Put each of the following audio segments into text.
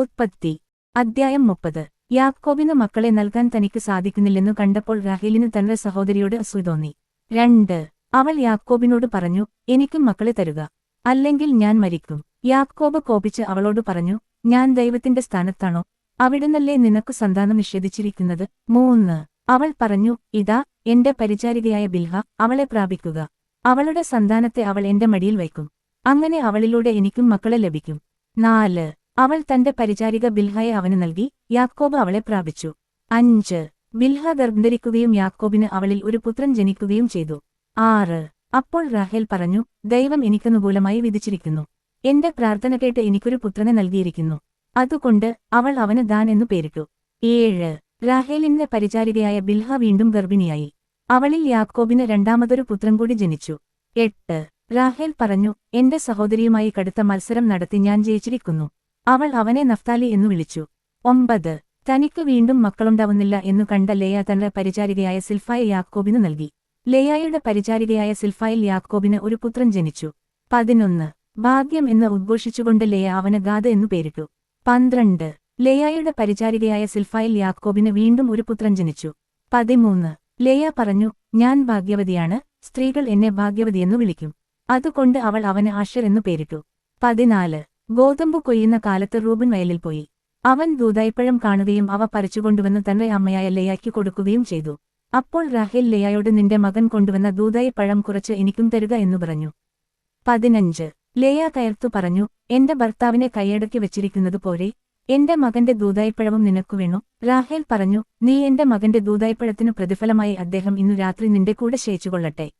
ഉത്പത്തി അദ്ധ്യായം മുപ്പത്. യാക്കോബിന് മക്കളെ നൽകാൻ തനിക്ക് സാധിക്കുന്നില്ലെന്നു കണ്ടപ്പോൾ റാഹേലിന് തന്റെ സഹോദരിയോട് അസൂയ തോന്നി. രണ്ട്. അവൾ യാക്കോബിനോട് പറഞ്ഞു എനിക്കും മക്കളെ തരുക. അല്ലെങ്കിൽ ഞാൻ മരിക്കും. യാക്കോബ് കോപിച്ച് അവളോട് പറഞ്ഞു ഞാൻ ദൈവത്തിന്റെ സ്ഥാനത്താണോ? അവിടുന്നല്ലേ നിനക്കു സന്താനം നിഷേധിച്ചിരിക്കുന്നത്? മൂന്ന്. അവൾ പറഞ്ഞു ഇതാ എന്റെ പരിചാരികയായ ബിൽഹ അവളെ പ്രാപിക്കുക. അവളുടെ സന്താനത്തെ അവൾ എന്റെ മടിയിൽ വയ്ക്കും. അങ്ങനെ അവളിലൂടെ എനിക്കും മക്കളെ ലഭിക്കും. നാല്. അവൾ തന്റെ പരിചാരിക ബിൽഹയെ അവന് നൽകി യാക്കോബ് അവളെ പ്രാപിച്ചു. അഞ്ച്. ബിൽഹ ഗർഭധരിക്കുകയും യാക്കോബിന് അവളിൽ ഒരു പുത്രൻ ജനിക്കുകയും ചെയ്തു. ആറ്. അപ്പോൾ റാഹേൽ പറഞ്ഞു ദൈവം എനിക്കനുകൂലമായി വിധിച്ചിരിക്കുന്നു. എന്റെ പ്രാർത്ഥന കേട്ട് എനിക്കൊരു പുത്രനെ നൽകിയിരിക്കുന്നു. അതുകൊണ്ട് അവൾ അവന് ദാൻ എന്നു പേരിട്ടു. ഏഴ്. റാഹേലിന്റെ പരിചാരികയായ ബിൽഹ വീണ്ടും ഗർഭിണിയായി. അവളിൽ യാക്കോബിന് രണ്ടാമതൊരു പുത്രൻ കൂടി ജനിച്ചു. എട്ട്. റാഹേൽ പറഞ്ഞു എന്റെ സഹോദരിയുമായി കടുത്ത മത്സരം നടത്തി ഞാൻ ജയിച്ചിരിക്കുന്നു. അവൾ അവനെ നഫ്താലി എന്നു വിളിച്ചു. ഒമ്പത്. തനിക്ക് വീണ്ടും മക്കളുണ്ടാവുന്നില്ല എന്നു കണ്ട ലേയ തന്റെ പരിചാരികയായ സിൽഫായ യാക്കോബിന് നൽകി. ലേയായുടെ പരിചാരികയായ സിൽഫായിൽ യാക്കോബിന് ഒരു പുത്രൻ ജനിച്ചു. പതിനൊന്ന്. ഭാഗ്യം എന്ന് ഉദ്ഘോഷിച്ചുകൊണ്ട് ലേയ അവന് ഗാഥ എന്നു പേരിട്ടു. പന്ത്രണ്ട്. ലേയായുടെ പരിചാരികയായ സിൽഫായിൽ യാക്കോബിന് വീണ്ടും ഒരു പുത്രൻ ജനിച്ചു. പതിമൂന്ന്. ലേയ പറഞ്ഞു ഞാൻ ഭാഗ്യവതിയാണ് സ്ത്രീകൾ എന്നെ ഭാഗ്യവതിയെന്നു വിളിക്കും. അതുകൊണ്ട് അവൾ അവന് ആഷർ എന്നു പേരിട്ടു. പതിനാല്. ഗോതമ്പു കൊയ്യുന്ന കാലത്ത് റൂബൻ വയലിൽ പോയി. അവൻ ദൂതായ്പഴം കാണുകയും അവ പറിച്ചുകൊണ്ടുവന്ന് തന്റെ അമ്മയായ ലേയായ്ക്ക് കൊടുക്കുകയും ചെയ്തു. അപ്പോൾ റാഹേൽ ലെയായോട് നിന്റെ മകൻ കൊണ്ടുവന്ന ദൂതായ്പഴം കുറച്ച് എനിക്കും തരുക എന്നു പറഞ്ഞു. പതിനഞ്ച്. ലേയ കയർത്തു പറഞ്ഞു എന്റെ ഭർത്താവിനെ കൈയടക്കി വെച്ചിരിക്കുന്നത് പോലെ എന്റെ മകന്റെ ദൂതായ്പഴവും നിനക്കു വേണു റാഹേൽ പറഞ്ഞു നീ എന്റെ മകന്റെ ദൂതായ്പഴത്തിനു പ്രതിഫലമായി അദ്ദേഹം ഇന്നു രാത്രി നിന്റെ കൂടെ ശയിച്ചുകൊള്ളട്ടെ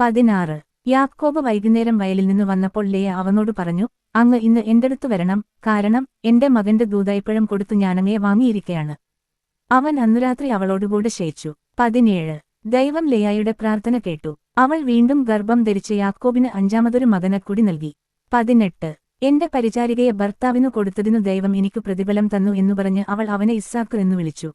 പതിനാറ്. യാക്കോബ് വൈകുന്നേരം വയലിൽ നിന്ന് വന്നപ്പോൾ ലേ അവനോട് പറഞ്ഞു അങ്ങ് ഇന്ന് എന്റെടുത്തു വരണം കാരണം എന്റെ മകന്റെ ദൂതായ്പഴം കൊടുത്തു ഞാനങ്ങയെ വാങ്ങിയിരിക്കയാണ്. അവൻ അന്നുരാത്രി അവളോടുകൂടെ ശയിച്ചു പതിനേഴ്. ദൈവം ലേയായുടെ പ്രാർത്ഥന കേട്ടു. അവൾ വീണ്ടും ഗർഭം ധരിച്ച് യാക്കോബിന് അഞ്ചാമതൊരു മകനെ കൂടി നൽകി. പതിനെട്ട്. എന്റെ പരിചാരികയെ ഭർത്താവിനു കൊടുത്തതിനു ദൈവം എനിക്ക് പ്രതിഫലം തന്നു എന്നു പറഞ്ഞ് അവൾ അവനെ ഇസ്സാക്ക് എന്ന് വിളിച്ചു.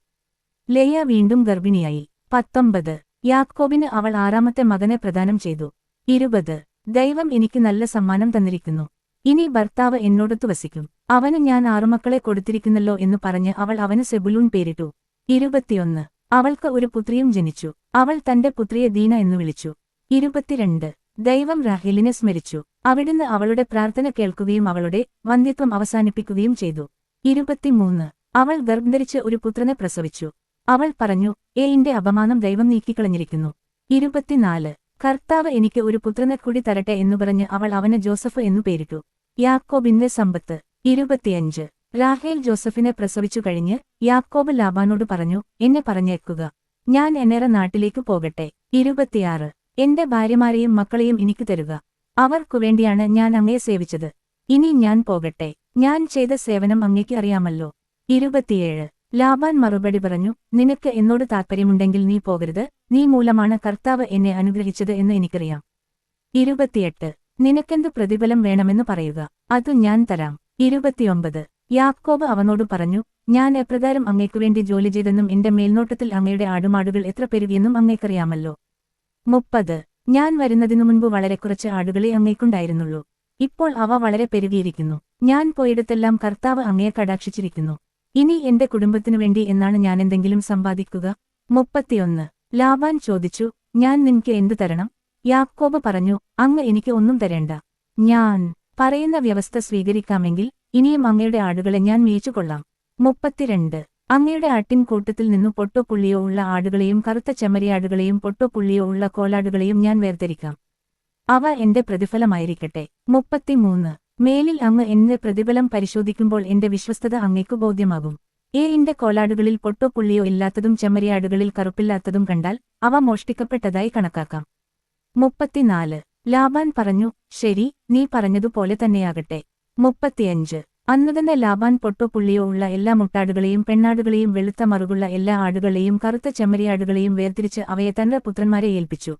ലേയ വീണ്ടും ഗർഭിണിയായി. പത്തൊമ്പത്. യാക്കോബിന് അവൾ ആറാമത്തെ മകനെ പ്രദാനം ചെയ്തു. ഇരുപത്. ദൈവം എനിക്ക് നല്ല സമ്മാനം തന്നിരിക്കുന്നു. ഇനി ഭർത്താവ് എന്നോടൊത്തു വസിക്കും. അവന് ഞാൻ ആറുമക്കളെ കൊടുത്തിരിക്കുന്നല്ലോ എന്ന് പറഞ്ഞ് അവൾ അവന് സെബുലൂൺ പേരിട്ടു. ഇരുപത്തിയൊന്ന്. അവൾക്ക് ഒരു പുത്രിയും ജനിച്ചു. അവൾ തന്റെ പുത്രിയെ ദീന എന്നു വിളിച്ചു. ഇരുപത്തിരണ്ട്. ദൈവം റാഹേലിനെ സ്മരിച്ചു. അവിടുന്ന് അവളുടെ പ്രാർത്ഥന കേൾക്കുകയും അവളുടെ വന്ധ്യത്വം അവസാനിപ്പിക്കുകയും ചെയ്തു. ഇരുപത്തിമൂന്ന്. അവൾ ഗർഭധരിച്ച് ഒരു പുത്രനെ പ്രസവിച്ചു. അവൾ പറഞ്ഞു എന്റെ അപമാനം ദൈവം നീക്കിക്കളഞ്ഞിരിക്കുന്നു. ഇരുപത്തിനാല്. കർത്താവ് എനിക്ക് ഒരു പുത്രനെ കൂടി തരട്ടെ എന്നു പറഞ്ഞ് അവൾ അവന് ജോസഫ് എന്നു പേരിട്ടു. യാക്കോബിന്റെ സമ്പത്ത്. ഇരുപത്തിയഞ്ച്. റാഹേൽ ജോസഫിനെ പ്രസവിച്ചു കഴിഞ്ഞ് യാക്കോബ് ലാബാനോട് പറഞ്ഞു എന്നെ പറഞ്ഞേക്കുക. ഞാൻ എന്നേറെ നാട്ടിലേക്ക് പോകട്ടെ. ഇരുപത്തിയാറ്. എന്റെ ഭാര്യമാരെയും മക്കളെയും എനിക്ക് തരുക. അവർക്കു വേണ്ടിയാണ് ഞാൻ അങ്ങയെ സേവിച്ചത്. ഇനി ഞാൻ പോകട്ടെ. ഞാൻ ചെയ്ത സേവനം അങ്ങയ്ക്ക് അറിയാമല്ലോ. ഇരുപത്തിയേഴ്. ലാബാൻ മറുപടി പറഞ്ഞു നിനക്ക് എന്നോട് താൽപ്പര്യമുണ്ടെങ്കിൽ നീ പോകരുത്. നീ മൂലമാണ് കർത്താവ് എന്നെ അനുഗ്രഹിച്ചത് എന്ന് എനിക്കറിയാം. ഇരുപത്തിയെട്ട്. നിനക്കെന്തു പ്രതിഫലം വേണമെന്ന് പറയുക. അത് ഞാൻ തരാം. ഇരുപത്തിയൊമ്പത്. യാക്കോബ് അവനോട് പറഞ്ഞു ഞാൻ എപ്രകാരം അങ്ങേക്കുവേണ്ടി ജോലി ചെയ്തെന്നും എന്റെ മേൽനോട്ടത്തിൽ അങ്ങയുടെ ആടുമാടുകൾ എത്ര പെരുകിയെന്നും അങ്ങേക്കറിയാമല്ലോ മുപ്പത്. ഞാൻ വരുന്നതിനു മുൻപ് വളരെ കുറച്ച് ആടുകളെ അങ്ങേക്കുണ്ടായിരുന്നുള്ളൂ ഇപ്പോൾ അവ വളരെ പെരുകിയിരിക്കുന്നു. ഞാൻ പോയിടത്തെല്ലാം കർത്താവ് അങ്ങയെ കടാക്ഷിച്ചിരിക്കുന്നു. ഇനി എന്റെ കുടുംബത്തിനു വേണ്ടി എന്നാണ് ഞാൻ എന്തെങ്കിലും സമ്പാദിക്കുക? മുപ്പത്തിയൊന്ന്. ലാബാൻ ചോദിച്ചു ഞാൻ നിനക്ക് എന്തു തരണം? യാക്കോബ് പറഞ്ഞു അങ്ങ് എനിക്ക് ഒന്നും തരേണ്ട. ഞാൻ പറയുന്ന വ്യവസ്ഥ സ്വീകരിക്കാമെങ്കിൽ ഇനിയും അങ്ങയുടെ ആടുകളെ ഞാൻ മേയിച്ചുകൊള്ളാം. മുപ്പത്തിരണ്ട്. അങ്ങയുടെ ആട്ടിൻകൂട്ടത്തിൽ നിന്നു പൊട്ടോപ്പുള്ളിയോ ഉള്ള ആടുകളെയും കറുത്ത ചെമ്മരിയാടുകളെയും പൊട്ടോപ്പുള്ളിയോ ഉള്ള കോലാടുകളെയും ഞാൻ വേർതിരിക്കാം. അവ എന്റെ പ്രതിഫലമായിരിക്കട്ടെ. മുപ്പത്തിമൂന്ന്. മേലിൽ അങ്ങ് എന്റെ പ്രതിഫലം പരിശോധിക്കുമ്പോൾ എന്റെ വിശ്വസ്തത അങ്ങേക്കു ബോധ്യമാകും. ഏ എന്റെ കോലാടുകളിൽ പൊട്ടോ പുള്ളിയോ ഇല്ലാത്തതും ചെമ്മരിയാടുകളിൽ കറുപ്പില്ലാത്തതും കണ്ടാൽ അവ മോഷ്ടിക്കപ്പെട്ടതായി കണക്കാക്കാം. മുപ്പത്തിനാല്. ലാബാൻ പറഞ്ഞു ശരി നീ പറഞ്ഞതുപോലെ തന്നെയാകട്ടെ. മുപ്പത്തിയഞ്ച്. അന്നുതന്നെ ലാബാൻ പൊട്ടോ പുള്ളിയോ ഉള്ള എല്ലാ മുട്ടാടുകളെയും പെണ്ണാടുകളെയും വെളുത്ത മറുകുള്ള എല്ലാ ആടുകളെയും കറുത്ത ചെമ്മരിയാടുകളെയും വേർതിരിച്ച് അവയെ തന്റെ പുത്രന്മാരെ ഏൽപ്പിച്ചു.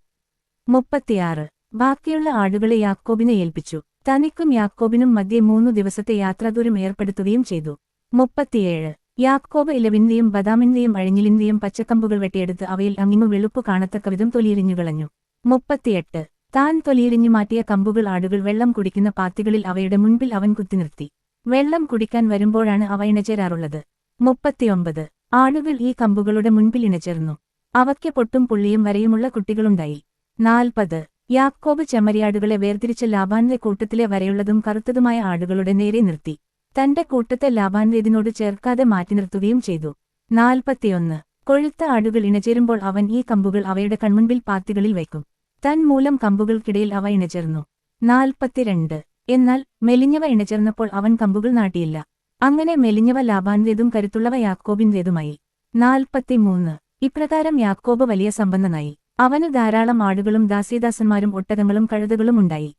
മുപ്പത്തിയാറ്. ബാക്കിയുള്ള ആടുകളെ യാക്കോബിനെ ഏൽപ്പിച്ചു. തനിക്കും യാക്കോബിനും മധ്യേ മൂന്നു ദിവസത്തെ യാത്രാദൂരം ഏർപ്പെടുത്തുകയും ചെയ്തു. മുപ്പത്തിയേഴ്. യാക്കോബ് ഇലവിന്റെയും ബദാമിന്റെയും അഴിഞ്ഞിലിന്റെയും പച്ചക്കമ്പുകൾ വെട്ടിയെടുത്ത് അവയിൽ അങ്ങിങ്ങു വെളുപ്പ് കാണത്തക്ക വിധം തൊലിയെറിഞ്ഞുകളഞ്ഞു മുപ്പത്തിയെട്ട്. താൻ തൊലിയെറിഞ്ഞു മാറ്റിയ കമ്പുകൾ ആടുകൾ വെള്ളം കുടിക്കുന്ന പാത്തികളിൽ അവയുടെ മുൻപിൽ അവൻ കുത്തിനിർത്തി വെള്ളം കുടിക്കാൻ വരുമ്പോഴാണ് അവ ഇണചേരാറുള്ളത്. മുപ്പത്തിയൊമ്പത്. ആടുകൾ ഈ കമ്പുകളുടെ മുൻപിൽ ഇണചേർന്നു. അവയ്ക്ക് പൊട്ടും പുള്ളിയും വരയുമുള്ള കുട്ടികളുണ്ടായി. നാൽപ്പത്. യാക്കോബ് ചെമ്മരിയാടുകളെ വേർതിരിച്ച ലാബാന്റെ കൂട്ടത്തിലെ വരെയുള്ളതും കറുത്തതുമായ ആടുകളുടെ നേരെ നിർത്തി. തന്റെ കൂട്ടത്തെ ലാബാൻവേദിനോട് ചേർക്കാതെ മാറ്റി നിർത്തുകയും ചെയ്തു. നാൽപ്പത്തിയൊന്ന്. കൊഴുത്ത ആടുകൾ ഇണചേരുമ്പോൾ അവൻ ഈ കമ്പുകൾ അവയുടെ കൺമുൻപിൽ പാത്തികളിൽ വയ്ക്കും. തൻ മൂലം കമ്പുകൾക്കിടയിൽ അവ ഇണചേർന്നു. നാൽപ്പത്തിരണ്ട്. എന്നാൽ മെലിഞ്ഞവ ഇണചേർന്നപ്പോൾ അവൻ കമ്പുകൾ നാട്ടിയില്ല. അങ്ങനെ മെലിഞ്ഞവ ലാബാൻവേദും കരുത്തുള്ളവ യാക്കോബിന്റേതുമായി നാൽപ്പത്തിമൂന്ന്. ഇപ്രകാരം യാക്കോബ് വലിയ സമ്പന്നനായി. അവന് ധാരാളം ആടുകളും ദാസീദാസന്മാരും ഒട്ടകങ്ങളും കഴുതകളും ഉണ്ടായി.